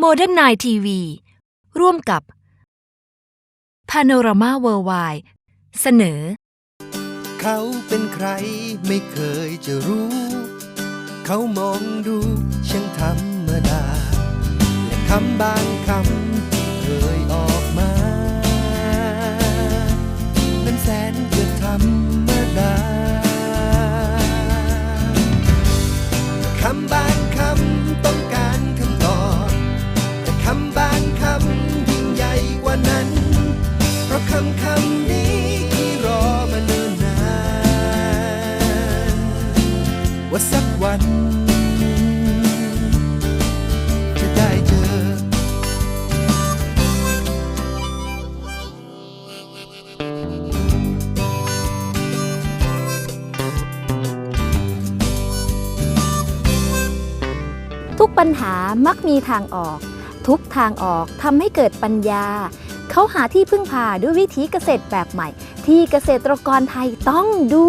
โมเดิร์นไนทีวีร่วมกับ Panorama Worldwide เสนอ เขาเป็นใครไม่เคยจะรู้ เขามองดูช่างธรรมดา และคำบางคำที่เคยออกมานั้นแสนจะธรรมดาคำบาง ว่าสักวัน จะได้เจอ ทุกปัญหามักมีทางออก ทุกทางออกทำให้เกิดปัญญา เขาหาที่พึ่งพาด้วยวิธีเกษตรแบบใหม่ ที่เกษตรกรไทยต้องดู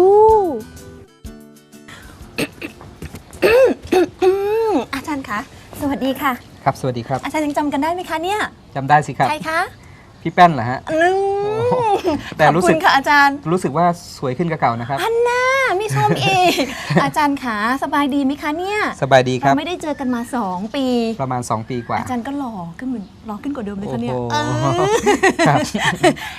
วัสดีค่ะ ครับ สวัสดีครับ อาจารย์ยังจำกันได้ไหมคะเนี่ยจำได้สิครับ ใครคะ พี่แป้นเหรอฮะ อืม แต่ขอบรู้คุสึกณค่ะอาจารย์ รู้สึกว่าสวยขึ้นกว่าเก่านะครับ อันน่าไม่ชมอีก อาจารย์ขาสบายดีไหมคะเนี่ย สบายดีครัเราบไม่ได้เจอกันมา 2 ปี ประมาณ 2 ปีกว่า อาจารย์ก็หล่อขึ้นเหมือนหล่อขึ้นกว่าเดิมเลยโอ้คะเนี่ยโหเออครับ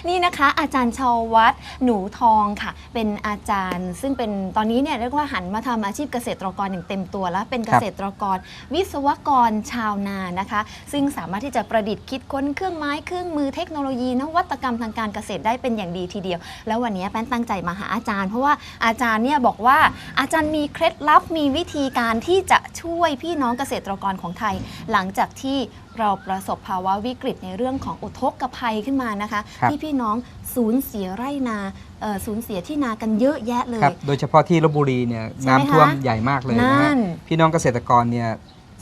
นี่นะคะ อาจารย์ชาววัดหนูทองค่ะ เป็นอาจารย์ ซึ่งเป็นตอนนี้เนี่ยเรียกว่าหันมาทำอาชีพเกษตรกรอย่างเต็มตัวแล้ว เป็นเกษตรกร วิศวกรชาวนานะคะ ซึ่งสามารถที่จะประดิษฐ์คิดค้นเครื่องไม้เครื่องมือเทคโนโลยีนวัตกรรมทางการเกษตรได้เป็นอย่างดีทีเดียว แล้ววันนี้แป้นตั้งใจมาหาอาจารย์ เพราะว่าอาจารย์เนี่ยบอกว่าอาจารย์มีเคล็ดลับมีวิธีการที่จะช่วยพี่น้องเกษตรกรของไทย หลังจากที่เราประสบภาวะวิกฤตในเรื่องของอุทกภัยขึ้นมานะคะครับที่พี่น้องสูญเสียไร่นาเอ่อสูญเสียที่นากันเยอะแยะเลยครับโดยเฉพาะที่ลบบุรีเนี่ยใช่ไหมน้ำท่วมคะใหญ่มากเลยนะนั่ฮะนพี่น้องเกษตรกรเนี่ย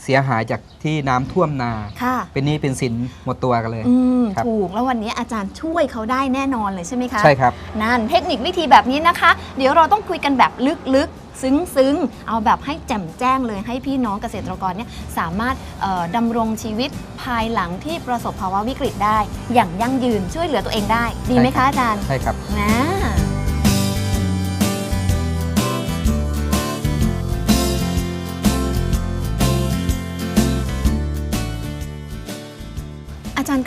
เสียหายจากที่น้ำท่วมนา ค่ะ เป็นหนี้เป็นสินหมดตัวกันเลย อืมครับ ถูกแล้ววันนี้อาจารย์ช่วยเขาได้แน่นอนเลยใช่ไหมคะ ใช่ครับ นั่นเทคนิควิธีแบบนี้นะคะ เดี๋ยวเราต้องคุยกันแบบลึกๆ ซึ้งๆ เอาแบบให้แจ่มแจ้งเลยให้พี่น้องเกษตรกรเนี่ยสามารถเอ่อดำรงชีวิตภายหลังที่ประสบภาวะวิกฤตได้ อย่างยั่งยืนช่วยเหลือตัวเองได้ ดีไหมใช่ครัคะบ อาจารย์ใช่ครับ นะ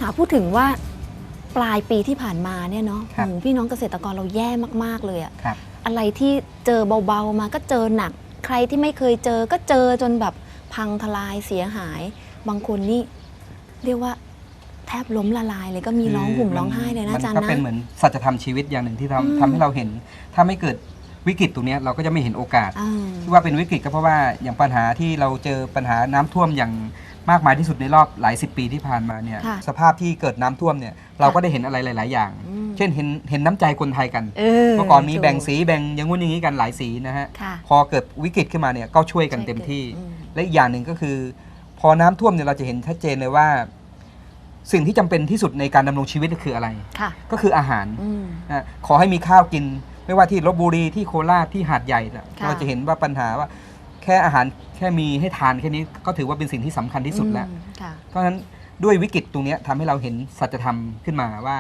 คะพูดถึงว่าปลายปีที่ผ่านมาเนี่ยเนาะครับ โอ้โหพี่น้องเกษตรกรเราแย่มากๆเลยอะครับ อะไรที่เจอเบาๆมาก็เจอหนัก ใครที่ไม่เคยเจอก็เจอจนแบบพังทลายเสียหาย บางคนนี่เรียกว่าแทบล้มละลายเลยก็มีร้องห่มร้องไห้เลยนะอาจารย์มันก็นะ เป็นเหมือนสัจธรรมชีวิตอย่างหนึ่งที่อืม ทำทำให้เราเห็น ถ้าไม่เกิดวิกฤตตรงเนี้ยเราก็จะไม่เห็นโอกาส อ่า ที่ว่าเป็นวิกฤตก็เพราะว่าอย่างปัญหาที่เราเจอปัญหาน้ำท่วมอย่าง มากมายที่สุดในรอบหลายสิบปีที่ผ่านมาเนี่ยค่ะสภาพที่เกิดน้ำท่วมเนี่ยเราก็ได้เห็นอะไรหลาย ๆ อย่าง อืม เช่นเห็นเห็นน้ำใจคนไทยกันเอเมื่อก่อนมีถูแบ่งสีแบ่งอยังงู้นอย่างนี้กันหลายสีนะฮะค่ะ พอเกิดวิกฤตขึ้นมาเนี่ยก็ช่วยกันเต็มที่ อืม และอีกอย่างหนึ่งก็คือ พอน้ำท่วมเนี่ยเราจะเห็นชัดเจนเลยว่า สิ่งที่จำเป็นที่สุดในการดำรงชีวิตก็คืออะไร ค่ะ ก็คืออาหาร อืม นะขอให้มีข้าวกิน ไม่ว่าที่ลบบุรีที่โคราชที่หาดใหญ่น่ะค่ะ เราจะเห็นว่าปัญหาว่า แค่อาหารแค่มีให้ทานแค่นี้ก็ถือว่าเป็นสิ่งที่สำคัญที่สุดแล้ว อืมค่ะ เพราะฉะนั้นด้วยวิกฤตตรงเนี้ยทำให้เราเห็นสัจธรรมขึ้นมาว่า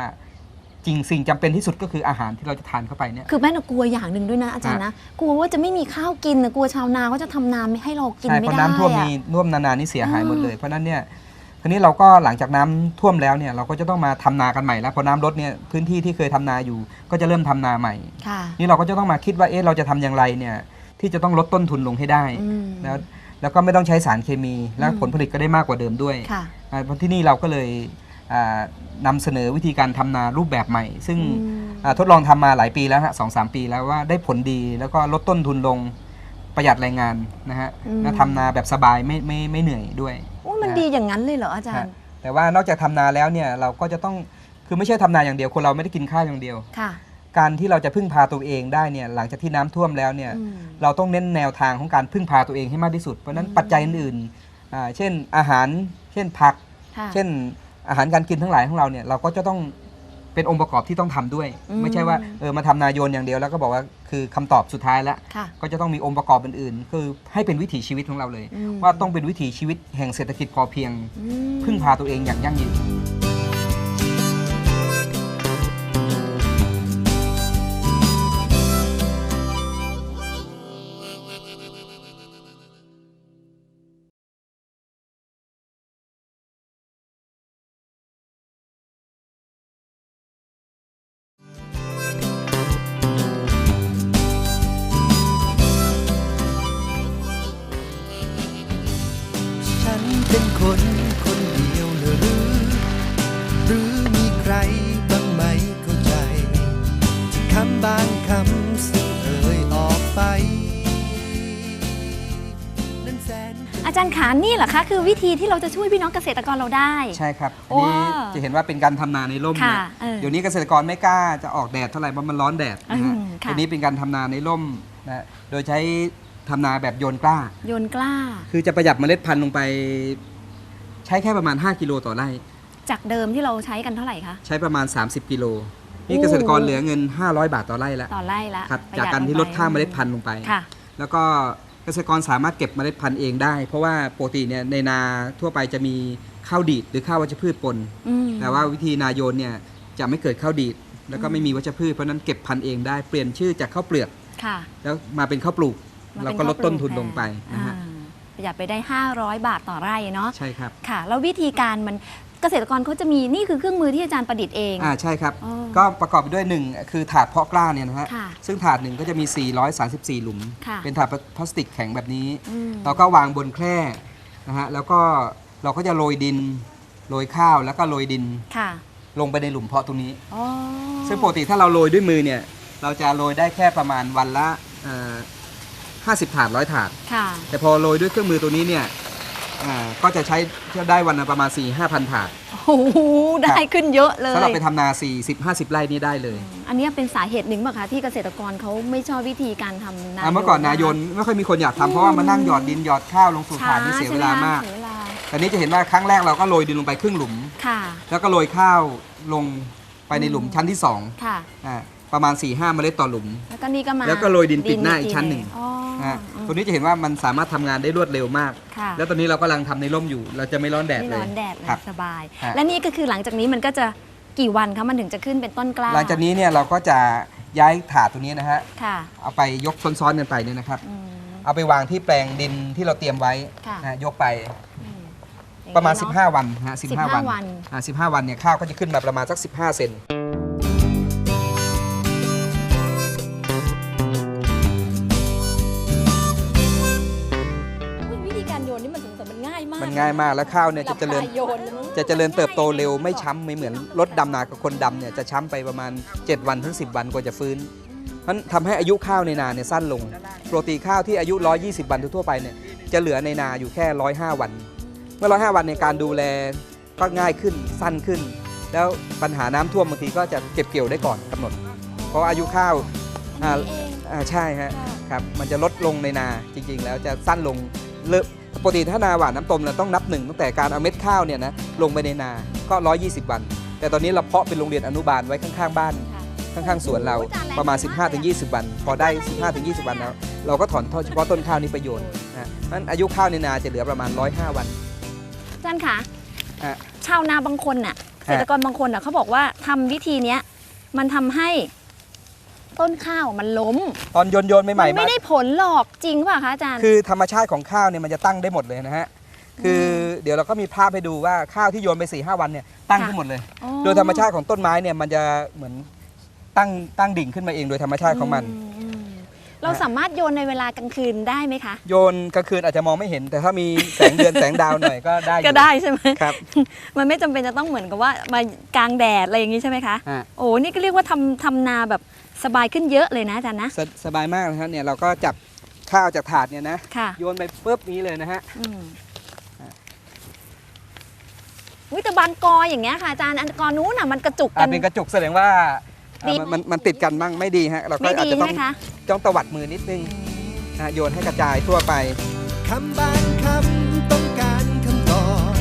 จริงสิ่งจำเป็นที่สุดก็คืออาหารที่เราจะทานเข้าไปเนี่ย คือแม่น่ะกลัวอย่างหนึ่งด้วยนะอาจารย์นะ กลัวว่าจะไม่มีข้าวกินนะกลัวชาวนาเขาจะทำนาไม่ให้เรากินใช่ไม่เพราะได้น้ำท่วมอะนี่น่วมนานๆนี่เสียหายอืมหมดเลย เพราะฉะนั้นเนี่ยทีนี้เราก็หลังจากน้ำท่วมแล้วเนี่ยเราก็จะต้องมาทำนากันใหม่แล้วพอน้ำลดเนี่ยพื้นที่ที่เคยทำนาอยู่ ก็จะเริ่มทำนาใหม่ ค่ะ นี่เราก็จะต้องมาคิดว่าเอ๊ะเราจะทำอย่างไรเนี่ย ที่จะต้องลดต้นทุนลงให้ได้อืมแล้วแล้วก็ไม่ต้องใช้สารเคมี และอืมผลผลิตก็ได้มากกว่าเดิมด้วยค่ะอ่าเพราะที่นี่เราก็เลยอ่านำเสนอวิธีการทำนารูปแบบใหม่ ซึ่งอืมอ่าทดลองทำมาหลายปีแล้วฮะสองสามปีแล้วว่าได้ผลดีแล้วก็ลดต้นทุนลงประหยัดแรงงานนะฮะอืมและทำนาแบบสบายไม่ไม่ไม่เหนื่อยด้วยโอ้ยมันนะดีอย่างนั้นเลยเหรออาจารย์ แต่ว่านอกจากทำนาแล้วเนี่ยเราก็จะต้องคือไม่ใช่ทำนาอย่างเดียวคนเราไม่ได้กินข้าวอย่างเดียวค่ะ การที่เราจะพึ่งพาตัวเองได้เนี่ยหลังจากที่น้ำท่วมแล้วเนี่ยอืม เราต้องเน้นแนวทางของการพึ่งพาตัวเองให้มากที่สุด เพราะฉะนั้นอืมปัจจัยอื่นๆอ่าเช่นอาหาร เช่นผัก ค่ะ เช่นอาหารการกินทั้งหลายของเราเนี่ยเราก็จะต้องเป็นองค์ประกอบที่ต้องทำด้วย อืม ไม่ใช่ว่าเออมาทำนาโยนอย่างเดียวแล้วก็บอกว่าคือคำตอบสุดท้ายแล้วค่ะ ก็จะต้องมีองค์ประกอบอื่นๆ คือให้เป็นวิถีชีวิตของเราเลย อืม ว่าต้องเป็นวิถีชีวิตแห่งเศรษฐกิจพอเพียง อืม พึ่งพาตัวเองอย่างยั่งยืนฉัน นี่เหรอคะ คือวิธีที่เราจะช่วยพี่น้องเกษตรกรเราได้ ใช่ครับอันนี้ว้าวจะเห็นว่าเป็นการทำนาในร่มค่ะเนี่ยเออเดี๋ยวนี้เกษตรกรไม่กล้าจะออกแดดเท่าไหร่เพราะมันร้อนแดดนะฮะอืมค่ะทีนี้เป็นการทำนาในร่มนะโดยใช้ทำนาแบบโยนกล้า โยนกล้า คือจะประหยัดเมล็ดพันธุ์ลงไป ใช้แค่ประมาณ 5 กิโลต่อไร่ จากเดิมที่เราใช้กันเท่าไหร่คะ ใช้ประมาณ 30 กิโล นี่โอ้เกษตรกรเหลือเงิน 500 บาทต่อไร่แล้วต่อไร่ละครับประหจากยัการที่งลไปดค่าเมล็ดพันธุ์ลงไป ค่ะ แล้วก็ เกษตรกรสามารถเก็บเมล็ดพันธุ์เองได้ เพราะว่าปกติเนี่ยในนาทั่วไปจะมีข้าวดีดหรือข้าววัชพืชปน อืม แต่ว่าวิธีนาโยนเนี่ยจะไม่เกิดข้าวดีด แล้วก็ไม่มีวัชพืชเพราะฉะนั้นเก็บพันธุ์เองได้เปลี่ยนชื่อจากข้าวเปลือก ค่ะแล้วมาเป็นข้าวปลูกมาเราป็ก็ลดต้นทุนข้าวปลงไปนะฮะอ่าประหยัดไปได้ 500 บาทต่อไร่เนาะ ใช่ครับ ค่ะ แล้ววิธีการมัน เกษตรกรเขาจะมีนี่คือเครื่องมือที่อาจารย์ประดิษฐ์เอง อ่าใช่ครับ อ๋อก็ประกอบไปด้วยหนึ่งคือถาดเพาะกล้าเนี่ยนะฮะค่ะซึ่งถาดหนึ่งก็จะมี 434 หลุม ค่ะเป็นถาดพลาสติกแข็งแบบนี้ อืม เราก็วางบนแคร่นะฮะแล้วก็เราก็จะโรยดินโรยข้าวแล้วก็โรยดินค่ะลงไปในหลุมเพาะตรงนี้ อ๋อซึ่งปกติถ้าเราโรยด้วยมือเนี่ยเราจะโรยได้แค่ประมาณวันละห้าสิบถาดร้อยถาด ค่ะ แต่พอโรยด้วยเครื่องมือตัวนี้เนี่ย อ่าก็จะใช้ได้วันละประมาณ 4 5 0 0 0ถาด โอ้โหได้ขึ้นเยอะเลยสำหรับไปทำนา 40 50 ไร่นี่ได้เลยอันเนี้ยเป็นสาเหตุหนึ่งป่ะคะที่เกษตรกรเขาไม่ชอบวิธีการทำนาอ่าเมื่อก่อนนายนไม่ค่อยมีคนอยากทำเพราะว่ามานั่งหยอดดินหยอดข้าวลงสู่ช้าถาดนี่เสียเวลามาก ใช่ไหคะเสียเวลาแต่นี้จะเห็นว่าครั้งแรกเราก็โรยดินลงไปครึ่งหลุม ค่ะ แล้วก็โรยข้าวลงไปในหลุมชั้นที่สองค่ะ อ่าประมาณ4-5เมล็ดต่อหลุม แล้วก็นี่ก็มาแล้วก็โรยดินปิดหน้าอีกชั้นหนึ่ง อ๋อนะฮะอืม ตัวนี้จะเห็นว่ามันสามารถทำงานได้รวดเร็วมาก ค่ะ แล้วตอนนี้เรากำลังทำในร่มอยู่ เราจะไม่ร้อนแดดไม่เลยร้อนแดดเลยครับสบาย ฮะ และนี่ก็คือหลังจากนี้มันก็จะกี่วันคะมันถึงจะขึ้นเป็นต้นกล้าหลังจากนี้เนี่ยเราก็จะย้ายถาดตัวนี้นะฮะค่ะเอาไปยกซ้อนๆกันไปเนี่ยนะครับ อืม เอาไปวางที่แปลงดินที่เราเตรียมไว้ค่ะ นะฮะยกไปอืมอย่งประมาณนี้เนอ 15 วันนะฮะ15 15 วันวันอ่า15 วันเนี่ยข้าวก็จะขึ้นมาประมาณสัก 15 เซน งสัยมันง่ายมากมันง่ายมากแล้วข้าวเนี่ยจะเจริญ หลับตาโยนนจะเจริญเติบโตเร็วไม่ช้ำไม่เหมือนรถดำนากับคนดำเนี่ยจะช้ำไปประมาณ 7 วันถึง10 วันกว่าจะฟื้นมันทำให้อายุข้าวในนาเนี่ยสั้นลงปกติข้าวที่อายุ 120 วันทั่วๆไปเนี่ยจะเหลือในนาอยู่แค่ 105 วัน เมื่อ 105 วันในยการดูแลก็ง่ายขึ้นสั้นขึ้น แล้วปัญหาน้ำท่วมบางทีก็จะเก็บเกี่ยวได้ก่อนกำหนด เพราะอายุข้าวอ่าอันนี้เองอ่าใช่ฮะค่ะครับมันจะลดลงในนาจริงๆ แล้วจะสั้นลงเลอะ ปกติถ้านาหวานน้ำต้มเราต้องนับหนึ่งตั้งแต่การเอาเม็ดข้าวเนี่ยนะลงไปในนาก็ 120 วัน แต่ตอนนี้เราเพาะเป็นโรงเรียนอนุบาลไว้ข้างๆบ้านค่ะข้างๆสวนเราโอ้โหจานแรงประมาณมากเลย15-20 วัน พอได้ 15-20 วันแล้วเราก็ถอนเฉพาะต้นข้าวนี้ประโยชน์นะนั้นอายุข้าวในนาจะเหลือประมาณ 105 วันอาจารย์คะอะชาวนาบางคนน่ะเกษตรกรบางคนน่ะเขาบอกว่าทำวิธีเนี้ยมันทำให้ ต้นข้าวมันล้มตอนโยนโยนๆใหม่มันๆไม่มา ได้ผลหรอกจริงป่ะคะอาจารย์ คือธรรมชาติของข้าวเนี่ยมันจะตั้งได้หมดเลยนะฮะ คือเดี๋ยวเราก็มีภาพให้ดูว่าข้าวที่โยนไป4ีหวันเนี่ยตั้งค่ะ ขึ้นหมดเลย อ๋อโดยธรรมชาติของต้นไม้เนี่ยมันจะเหมือนตั้งตั้งดิ่งขึ้นมาเองโดยธรรมชาติของมัน อืมเราสามารถโยนในเวลากลางคืนได้ไหมคะ โยนกลางคืนอาจจะมองไม่เห็น แต่ถ้ามีแสงเดือน แสงดาวหน่อยก็ได้อยู่ก็ได้ใช่ไหม ครับมันไม่จำเป็นจะต้องเหมือนกับว่ามากลางแดดอะไรอย่างนี้ใช่ไหมคะฮะโอ้นี่ก็เรียกว่าทำทำนาแบบ สบายขึ้นเยอะเลยนะอาจารย์นะ สสบายมากนะครับเนี่ยเราก็จับข้าวจากถาดเนี่ยนะค่ะ โยนไปปุ๊บนี้เลยนะฮะ อืมวิตบานกออย่างเงี้ยค่ะอาจารย์อันกอนู้นน่ะมันกระจุกกัอ่านเป็นกระจุกแสดงว่าอ่าดีมันมันมันติดกันบ้างไม่ดีฮะเราก็ไม่อาจดีจะใช่ต้อไหมงคะต้องตวัดมือนิดนึงนะโยนให้กระจายทั่วไป คำบางคำต้องการคำตอบ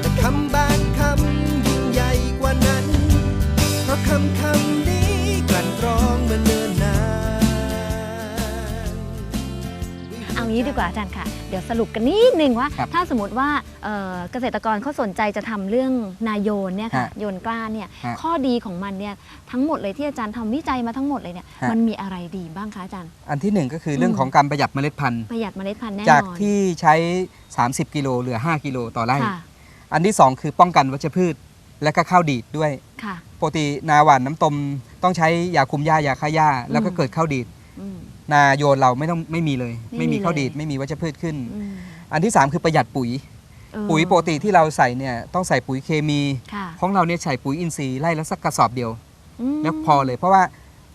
แต่คำบางคำยิ่งใหญ่กว่านั้น เพราะ กว่าอาจารย์ค่ะ เดี๋ยวสรุปกันนิดนึงว่าครับถ้าสมมติว่าเอ่อเกษตรกรเขาสนใจจะทำเรื่องนาโยนเนี่ยค่ะฮะโยนกล้าเนี่ยฮะข้อดีของมันเนี่ยทั้งหมดเลยที่อาจารย์ทำวิจัยมาทั้งหมดเลยเนี่ยฮะมันมีอะไรดีบ้างคะอาจารย์ อันที่หนึ่งก็คือเรื่องของการประหยัดเมล็ดพันธุ์ประหยัดเมล็ดพันธุ์แน่นอนจากที่ใช้ 30 กิโลเหลือ 5 กิโลต่อไร่ค่ะอันที่ 2 คือป้องกันวัชพืชและก็ข้าวดีดด้วยค่ะปกตินาหวานน้ำตมต้องใช้ยาคุมหญ้ายาฆ่าหญ้าแล้วก็อืมเกิดข้าวดีดอืม นาโยนเราไม่ต้องไม่มีเลย ไม่ไม่มีมีข้าวดีดเลยไม่มีวัชพืชขึ้น อืมอันที่ 3 คือประหยัดปุ๋ย เออปุ๋ยปกติที่เราใส่เนี่ยต้องใส่ปุ๋ยเคมี ค่ะของเราเนี่ยใส่ปุ๋ยอินทรีย์ไร่ละสักกระสอบเดียว มแล้วพอเลย เพราะว่า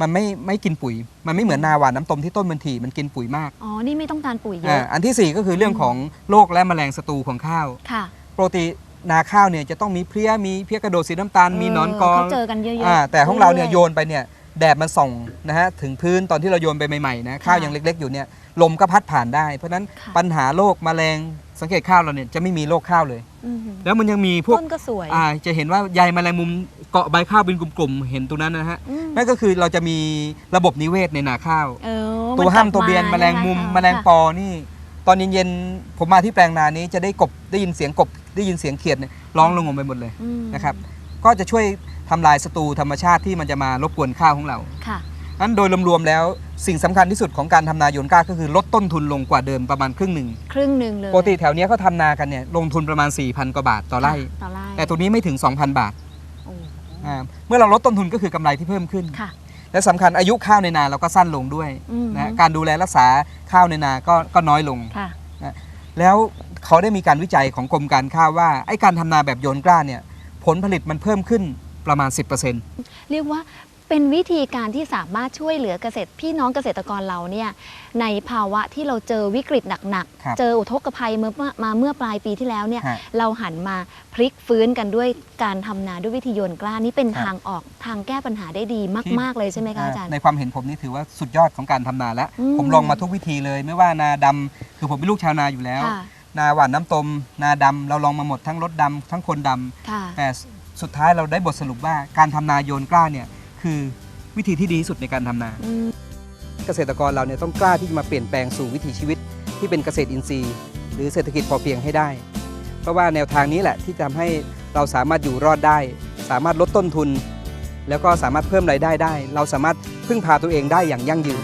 มันไม่ไม่กินปุ๋ย มันไม่เหมือนนาหวานน้ำตมที่ต้นมันถี่มันกินปุ๋ยมากอ๋อ นี่ไม่ต้องการปุ๋ยเยอ่าอะอันทีสี่ 4 ก็คือเรื่องของโรคและแมลงศัตรูของข้าว ค่ะปกตินาข้าวเนี่ยจะต้องมีเพลี้ยมีเพลี้ยกระโดดสีน้ำตาลมีหนอนกอเขาเจอกันเยอะๆอ่าแต่ของเราเนี่ยรื่โยนไปเนี่ย แดดมันส่องนะฮะถึงพื้นตอนที่เราโยนไปใหม่ๆนะข้าวยังเล็กๆอยู่เนี่ยลมก็พัดผ่านได้ เพราะฉะนั้นค่ะปัญหาโรคแมลงสังเกตข้าวเราเนี่ยจะไม่มีโรคข้าวเลยอืมแล้วมันยังมีพวกต้นก็สวยอ่าจะเห็นว่าใยแมลงมุมเกาะใบข้าวเป็นกลุ่มๆเห็นตรงนั้นนะฮะอืมนั่นก็คือเราจะมีระบบนิเวศในนาข้าวเออตัวห้ามตัวเบียนกแมลับลงมุมนะคะแมลงปอนี่ ตอนเย็นๆผมมาที่แปลงนานี้จะได้กบได้ยินเสียงกบได้ยินเสียงเขียดเนี่ยร้องลงงมไปหมดเลยอืมนะครับ ก็จะช่วย ทำลายศัตรูธรรมชาติที่มันจะมารบกวนข้าวของเราค่ะ นั้นโดยรวมๆแล้วสิ่งสำคัญที่สุดของการทำนาโยนกล้าก็คือลดต้นทุนลงกว่าเดิมประมาณครึ่งหนึ่งครึ่งหนึ่งเลยปกติแถวเนี้ยเขาทำนากันเนี่ยลงทุนประมาณ 4,000 กว่าบาทต่อไร่ ต่อไร่แต่ตัวนี้ไม่ถึง 2,000 บาทโอ้อ่าเมื่อเราลดต้นทุนก็คือกำไรที่เพิ่มขึ้น ค่ะ และสำคัญอายุข้าวในนาเราก็สั้นลงด้วยอืม นะฮะการดูแลรักษาข้าวในนาก็ก็น้อยลง ค่ะ แล้วเขาได้มีการวิจัยของกรมการข้าวว่าไอ้การทำนาแบบโยนกล้าเนี่ยผลผลิตมันเพิ่มขึ้น ประมาณ 10%เรียกว่าเป็นวิธีการที่สามารถช่วยเหลือเกษตรพี่น้องเกษตรกรเราเนี่ยในภาวะที่เราเจอวิกฤตหนักครับๆ เจออุทกภัยเมื่อมาเมื่อปลายปีที่แล้วเนี่ยฮะเราหันมาพลิกฟื้นกันด้วยการทำนาด้วยวิธีโยนกล้านี่เป็นครับ ทางออกทางแก้ปัญหาได้ดีมาก ๆ เลยใช่ไหมคะอาจารย์ ในความเห็นผมนี่ถือว่าสุดยอดของการทำนาแล้ว อืม ผมลองมาทุกวิธีเลย ไม่ว่านาดำคือผมเป็นลูกชาวนาอยู่แล้ว ค่ะนาหวานน้ำตม นาดำเราลองมาหมดทั้งรถดำทั้งคนดำค่ะ แต่ สุดท้ายเราได้บทสรุปว่าการทำนาโยนกล้าเนี่ยคือวิธีที่ดีที่สุดในการทำนา อืมเกษตรกรเราเนี่ยต้องกล้าที่จะมาเปลี่ยนแปลงสู่วิถีชีวิตที่เป็นเกษตรอินทรีย์ หรือเศรษฐกิจพอเพียงให้ได้ เพราะว่าแนวทางนี้แหละที่จะทำให้เราสามารถอยู่รอดได้ สามารถลดต้นทุน แล้วก็สามารถเพิ่มรายได้ได้ เราสามารถพึ่งพาตัวเองได้อย่างยั่งยืน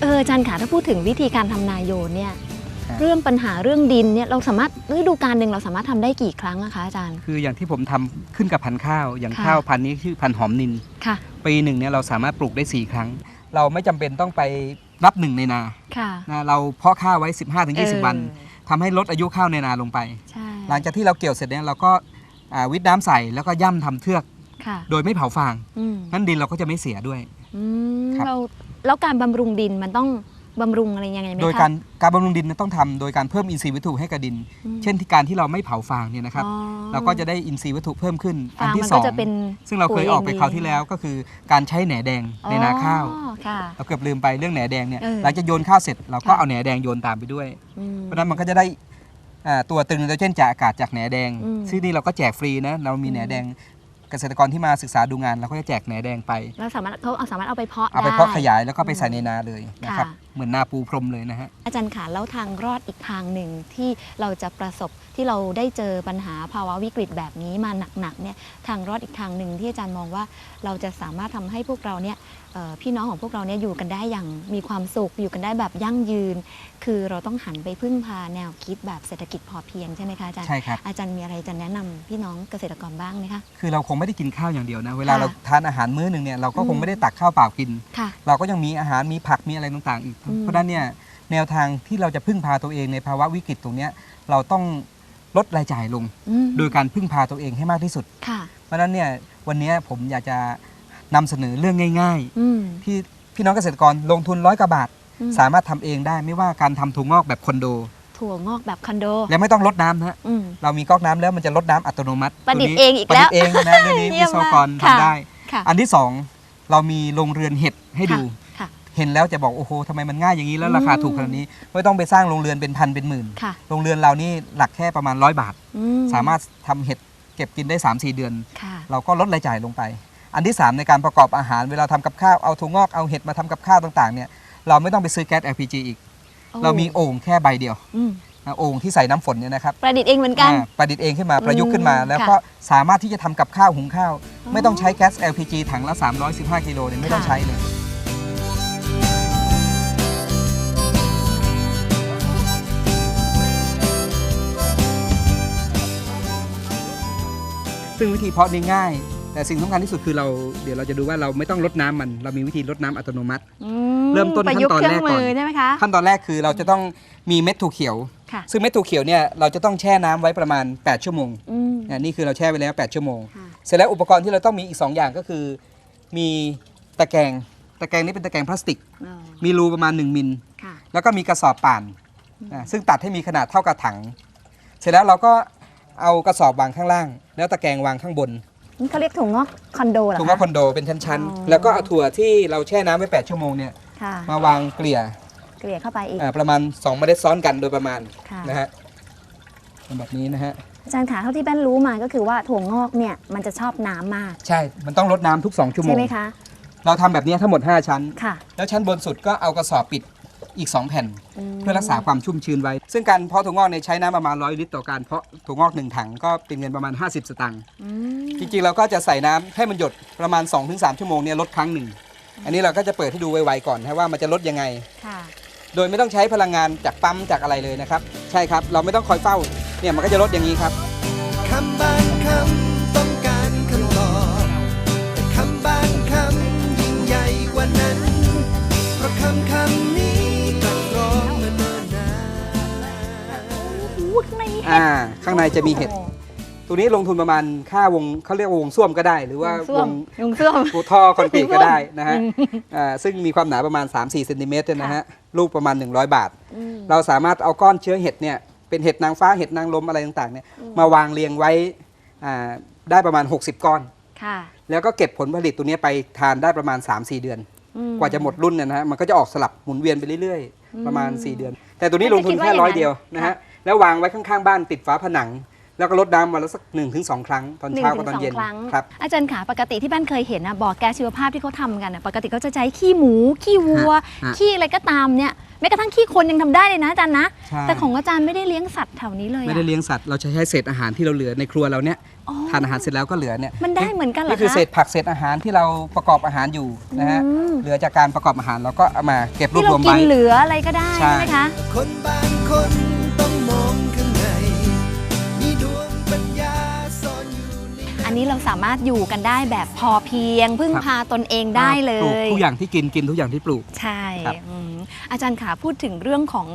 เอออาจารย์ค่ะถ้าพูดถึงวิธีการทำนาโยนเนี่ยครับเรื่องปัญหาเรื่องดินเนี่ยเราสามารถฤดูกาลหนึ่งเราสามารถทำได้กี่ครั้งอะคะอาจารย์ คืออย่างที่ผมทำขึ้นกับพันธุ์ข้าว อย่างค่ะ ข้าวพันธุ์นี้ชื่อพันธุ์หอมนิน ค่ะ ปีหนึ่งเนี่ยเราสามารถปลูกได้ 4 ครั้ง เราไม่จำเป็นต้องไปนับหนึ่งในนาค่ะนะเราเพาะข้าวไว้ เออ15-20 วันทำให้ลดอายุข้าวในนาลงไป ใช่หลังจากที่เราเกี่ยวเสร็จเนี่ยเราก็อ่าวิทน้ำใส่แล้วก็ย่ำทำเทือก ค่ะโดยไม่เผาฟางอืมนั่นดินเราก็จะไม่เสียด้วย อืมครับ เรา แล้วการบำรุงดินมันต้องบำรุงอะไรยังไงไหมคะ โดยการการบำรุงดินเนี่ยต้องทำโดยการเพิ่มอินทรีย์วัตถุให้กับดิน อืม เช่นที่การที่เราไม่เผาฟางเนี่ยนะครับ อ๋อ เราก็จะได้อินทรีย์วัตถุเพิ่มขึ้นฟางที่มันสก็องจะเป็นซึ่งเราเคยออกไปคราวที่แล้วก็คือการใช้แหนแดงในนาข้าว อ๋อค่ะ เราเกือบลืมไปเรื่องแหนแดงเนี่ยเออหลังจากโยนข้าวเสร็จเราก็ค่ะ เอาแหนแดงโยนตามไปด้วย อืม เพราะฉะนั้นมันก็จะได้อ่าตัวตึงไนโตรเจนจากอากาศจากแหนแดง อืมซึ่งนี่เราก็แจกฟรีนะเรามีอืมแหนแดง เกษตรกรที่มาศึกษาดูงานเราก็จะแจกแหนแดงไป เราสามารถเขาเอาสามารถเอาไปเพาะเอาไปด้เพาะขยายแล้วก็ไปใส่ในนาเลยนะครับ ค่ะ เหมือนนาปูพรมเลยนะฮะ อาจารย์ค่ะแล้วทางรอดอีกทางหนึ่งที่เราจะประสบที่เราได้เจอปัญหาภาวะวิกฤตแบบนี้มาหนักๆเนี่ยทางรอดอีกทางหนึ่งที่อาจารย์มองว่าเราจะสามารถทำให้พวกเราเนี่ยเอ่อพี่น้องของพวกเราเนี่ยอยู่กันได้อย่างมีความสุขอยู่กันได้แบบยั่งยืน คือเราต้องหันไปพึ่งพาแนวคิดแบบเศรษฐกิจพอเพียงใช่ไหมคะอาจารย์ใช่ครับ อาจารย์มีอะไรจะแนะนำพี่น้องเกษตรกรบ้างไหมคะ คือเราคงไม่ได้กินข้าวอย่างเดียวนะ เวลาค่ะเราทานอาหารมื้อหนึ่งเนี่ยเราก็คอืงมไม่ได้ตักข้าวเปล่ากิน ค่ะ เราก็ยังมีอาหารมีผักมีอะไรต่างๆอีกอืมเพราะฉะนั้นเนี่ยแนวทางที่เราจะพึ่งพาตัวเองในภาวะวิกฤตตรงเนี้ยเราต้องลดรายจ่ายลงอืมโดยการพึ่งพาตัวเองให้มากที่สุดค่ะเพราะฉะนั้นเนี่ยวันนี้ผมอยากจะนำเสนอเรื่องง่ายอืมๆที่พี่น้องเกษตรกรลงทุนร้อยกว่าบาทอืมสามารถทำเองได้ไม่ว่าการทำถั่วงอกแบบคอนโด ถั่วงอกแบบคอนโด และไม่ต้องลดน้ำนะฮะอืมเรามีก๊อกน้ำแล้วมันจะลดน้ำอัตโนมัติประดิษฐ์ตัวนี้เองอีกแล้วประดิษฐ์เองนะเรื่องนี้เยี่วิยมศวมากกรค่ะทำได้ค่ะอันที่สองเรามีโรงเรือนเห็ดให้ดูค่ะ เห็นแล้วจะบอกโอ้โหทำไมมันง่ายอย่างนี้แล้วราคาอืมถูกขนาดนี้ไม่ต้องไปสร้างโรงเรือนเป็นพันเป็นหมื่นค่ะโรงเรือนเรานี่หลักแค่ประมาณร้อยบาท อืสามารถทำเห็ดเก็บกินได้ 3-4 เดือน ค่ะ เราก็ลดรายจ่ายลงไป อันที่ 3 ในการประกอบอาหารเวลาทำกับข้าว เอาถั่วงอกเอาเห็ดมาทำกับข้าวต่างๆเนี่ยเราไม่ต้องไปซื้อแก๊ส LPG อีก เรามีโอ่งแค่ใบเดียวอืมนะโอ่งที่ใส่น้ำฝนเนี่ยนะครับประดิษฐ์เองเหมือนกัน อ่าประดิษฐ์เองขึ้นมาประยุกต์ขึ้นมา อืมแล้วค่ะก็สามารถที่จะทำกับข้าวหุงข้าวอ๋อไม่ต้องใช้แก๊ส LPG ถังละ 315 กิโลเนี่ยไม่ต้องค่ะ ใช้เลย ซึ่งวิธีเพาะนี่ง่าย แต่สิ่งสำคัญที่สุดคือเราเดี๋ยวเราจะดูว่าเราไม่ต้องลดน้ำมัน เรามีวิธีลดน้ำอัตโนมัติ อืเริ่มต้นประยุกต์ขั้นตอนแรกก่อนเครื่องมือใช่ไหมคะ ขั้นตอนแรกคือเราจะต้องมีเม็ดถั่วเขียว ค่ะ ซึ่งเม็ดถั่วเขียวเนี่ยเราจะต้องแช่น้ำไว้ประมาณ 8 ชั่วโมงอืม อะนี่คือเราแช่ไว้แล้ว 8 ชั่วโมง ค่ะ เสร็จแล้วอุปกรณ์ที่เราต้องมีอีก 2 อย่างก็คือ มีตะแกรงตะแกรงนี้เป็นตะแกรงพลาสติก อ๋อมีรูประมาณ 1 มิล ค่ะ แล้วก็มีกระสอบป่านอะซึ่งตัดให้มีขนาดเท่ากับถัง เสร็จแล้วเราก็ เอากระสอบวางข้างล่าง แล้วตะแกรงวางข้างบนนี่เขาเรียกถั่วงอกคอนโดเหรอถุงคะว่าคอนโดเป็นชั้นอ๋อ ๆ แล้วก็เอาถั่วที่เราแช่น้ำไว้ 8 ชั่วโมงเนี่ยค่ะมาวางเกลี่ยเกลี่ยเข้าไปอีก อะประมาณ 2 เมล็ดซ้อนกันโดยประมาณค่ะ นะฮะเป็นแบบนี้นะฮะ อาจารย์ขาเท่าที่แป้นรู้มาก็คือว่าถั่วงอกเนี่ยมันจะชอบน้ำมาก ใช่ มันต้องลดน้ำทุก 2 ชั่วโมใช่ง ไหมคะ เราทำแบบนี้ทั้งหมด 5 ชั้น ค่ะ แล้วชั้นบนสุดก็เอากระสอบปิด อีก 2 แผ่นมเพื่อรักษาความชุ่มชื้นไว้ ซึ่งการเพาะถั่วงอกเนี่ยใช้น้ำประมาณ 100 ลิตรต่อการเพาะถั่วงอก 1 ถังก็เป็นเงินประมาณ 50 สตางค์อืมจริงๆเราก็จะใส่น้ำให้มันหยดประมาณ 2-3 ชั่วโมงเนี่ยลดครั้งหนึ่ง อันนี้เราก็จะเปิดให้ดูไวๆก่อนนะว่ามันจะลดยังไง ค่ะโดยไม่ต้องใช้พลังงานจากปั๊มจากอะไรเลยนะครับ ใช่ครับ เราไม่ต้องคอยเฝ้า เนี่ยมันก็จะลดอย่างนี้ครับ คำบางคำต้องการคำตอบแต่คำบางคำยิ่งใหญ่กว่านั้น เพราะคำคำ อู้ข้างในมีเห็ดอ่า ข้างในจะมีเห็ด ตัวนี้ลงทุนประมาณค่าวงเขาเรียกว่าวงส้วมก็ได้ หรือว่าวส้วมงยุงส้วมปูท่อคอนกรีตก็ได้นะฮะอืมอ่าซึ่งมีความหนาประมาณ 3-4เซนติเมตรนะฮะลูกประมาณ 100 บาทอืมเราสามารถเอาก้อนเชื้อเห็ดเนี่ยเป็นเห็ดนางฟ้าเห็ดนางลมอะไรต่างๆเนี่ยมาวางเรียงไว้อ่าได้ประมาณ 60 ก้อนค่ะแล้วก็เก็บผลผลิตตัวเนี้ยไปทานได้ประมาณ 3-4 เดือนอืมกว่าจะหมดรุ่นเนี่ยนะฮะมันก็จะออกสลับหมุนเวียนไปเรื่อยอืมๆประมาณ 4 เดือน แต่ตัวนี้ลงทุนไม่ได้แค่คิดว่าร้อยอย่างนั้นเดียวนะฮะค่ะ แล้ววางไว้ข้างๆบ้านติดฝาผนัง แล้วก็ลดน้ำวันละสัก1-2ถึงครั้งตอนหนึ่งเช้าถึกับงตอนสองเย็นครั้ง ครับ อาจารย์ขาปกติที่บ้านเคยเห็นนะบ่อแก๊สชีวภาพที่เขาทำกันนะปกติเขาจะใช้ขี้หมู ขี้วัว ฮะ ขี้อะไรก็ตามเนี่ยแม้กระทั่งขี้คนยังทำได้เลยนะอาจารย์นะ ใช่ แต่ของอาจารย์ไม่ได้เลี้ยงสัตว์แถวนี้เลยอะ ไม่ได้เลี้ยงสัตว์เราจะใช้เศษอาหารที่เราเหลือในครัวเราเนี่ยอ๋อ ทานอาหารเสร็จแล้วก็เหลือเนี่ยมันได้เหมือนกันเหรอนี่คือคะ เศษผักเศษอาหารที่เราประกอบอาหารอยู่นะฮะอืม เหลือจากการประกอบอาหารเราก็เอามาเก็บรวที่บเรารวมกิไว้ นเหลืออะไรก็ได้ใช่ ใช่ไหมคะ คนบางคน นนั้นอันนี้เราสามารถอยู่กันได้แบบพอเพียง พึ่งพาตนเองได้เลปลูกย ทุกอย่างที่กินกินทุกอย่างที่ปลูก ใช่ครับ อืมอาจารย์ขาพูดถึงเรื่องของ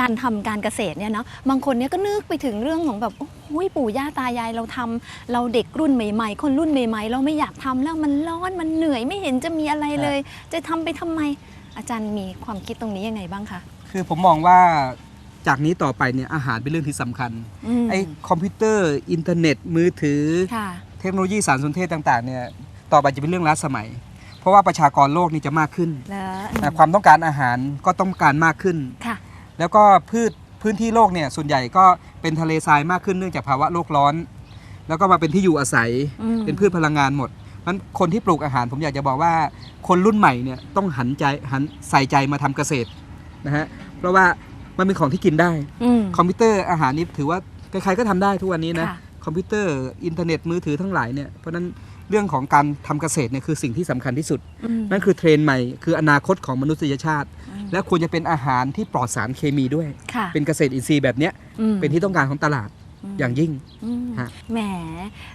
การทำการเกษตรเนี่ยเนาะบางคนเนี่ยก็นึกไปถึงเรื่องของแบบโอ้ยปู่ย่าตายายเราทำเราเด็กรุ่นใหม่ ๆ คนรุ่นใหม่ ๆ เราไม่อยากทำแล้วมันร้อนมันเหนื่อยไม่เห็นจะมีอะไรเลย จะทำไปทำไม อาจารย์มีความคิดตรงนี้ยังไงบ้างคะคือผมมองว่าจากนี้ต่อไปเนี่ยอาหารเป็นเรื่องที่สำคัญมไอ้คอมพิวเตอร์ อินเทอร์เน็ต มือถือ ค่ะ เทคโนโลยีสารสนเทศต่างๆเนี่ยต่อไปจะเป็นเรื่องล้าสมัย เพราะว่าประชากรโลกนี่จะมากขึ้นแล้วอะความต้องการอาหารก็ต้องการมากขึ้น ค่ะ แล้วก็พืชพื้นที่โลกเนี่ยส่วนใหญ่ก็เป็นทะเลทรายมากขึ้นเนื่องจากภาวะโลกร้อน แล้วก็มาเป็นที่อยู่อาศัย อืม เป็นพืชพลังงานหมดมันคนที่ปลูกอาหารผมอยากจะบอกว่า คนรุ่นใหม่เนี่ยต้องหันใจหันใส่ใจมาทำเกษตรนะฮะเพราะว่ามันเป็นของที่กินได้ อืมคอมพิวเตอร์อาหารนี่ถือว่าใครๆก็ทำได้ทุกวันนี้นะ ค่ะ คอมพิวเตอร์อินเทอร์เน็ตมือถือทั้งหลายเนี่ยเพราะฉะนั้นเรื่องของการทำเกษตรเนี่ยคือสิ่งที่สำคัญที่สุดอืมนั่นคือเทรนด์ใหม่คืออนาคตของมนุษยชาติอืมและควรจะเป็นอาหารที่ปลอดสารเคมีด้วยค่ะเป็นเกษตรอินทรีย์แบบเนี้ยอืมเป็นที่ต้องการของตลาดม อย่างยิ่งอืมฮะ แหม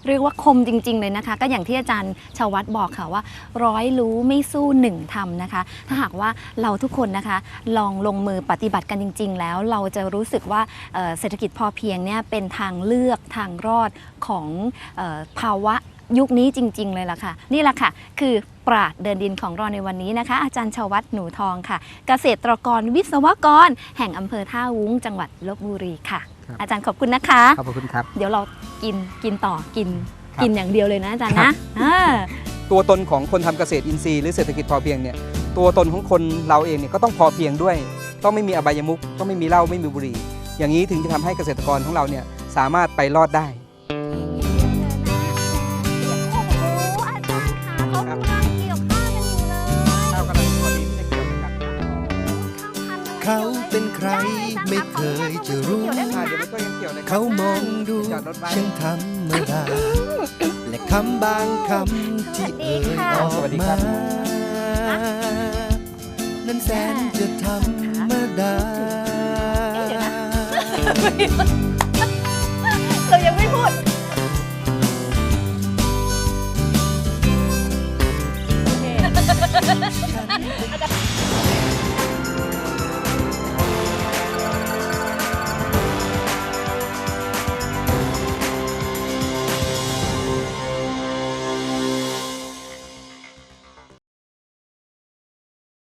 เรียกว่าคมจริง ๆ เลยนะคะ ก็อย่างที่อาจารย์ชาววัดบอกค่ะว่า ร้อยรู้ไม่สู้หนึ่งทำนะคะ ถ้าหากว่าเราทุกคนนะคะ ลองลงมือปฏิบัติกันจริง ๆ แล้วเราจะรู้สึกว่าเอ่อเศรษฐกิจพอเพียงเนี่ยเป็นทางเลือกทางรอดของเออภาวะยุคนี้จริง ๆ เลยล่ะค่ะ นี่แหละค่ะ คือปราดเดินดินของเราในวันนี้นะคะ อาจารย์ชาววัดหนูทองค่ะ เกษตรกรวิศวกร แห่งอำเภอท่าวุ้งจังหวัดลบบุรีค่ะครับ อาจารย์ขอบคุณนะคะ ขอบคุณครับ เดี๋ยวเรากินกินต่อกินครับกินอย่างเดียวเลยนะอาจารย์ครันะบอ่าตัวตนของคนทำเกษตรอินทรีย์หรือเศรษฐกิจพอเพียงเนี่ยตัวตนของคนเราเองเนี่ยก็ต้องพอเพียงด้วย ต้องไม่มีอบายมุขต้องไม่มีเหล้าไม่มีบุหรี่ อย่างนี้ถึงจะทำให้เกษตรกรของเราเนี่ยสามารถไปรอดได้ข้าวกำลังพอดีที่จะเกี่ยวกันเขาเป็นใคร ไม่เคยจะรู้ อ่าเดี๋ยวไม่ต้องยังเกี่ยวเลยครับ เขามองดูจอดรถไว้ ช่างธรรมดาและคำบางคำที่เอ่ยออกสวัสดีครัมาบ นั้นแสนจะธรรมดาเรายังไม่พูดโอเคอาจารย์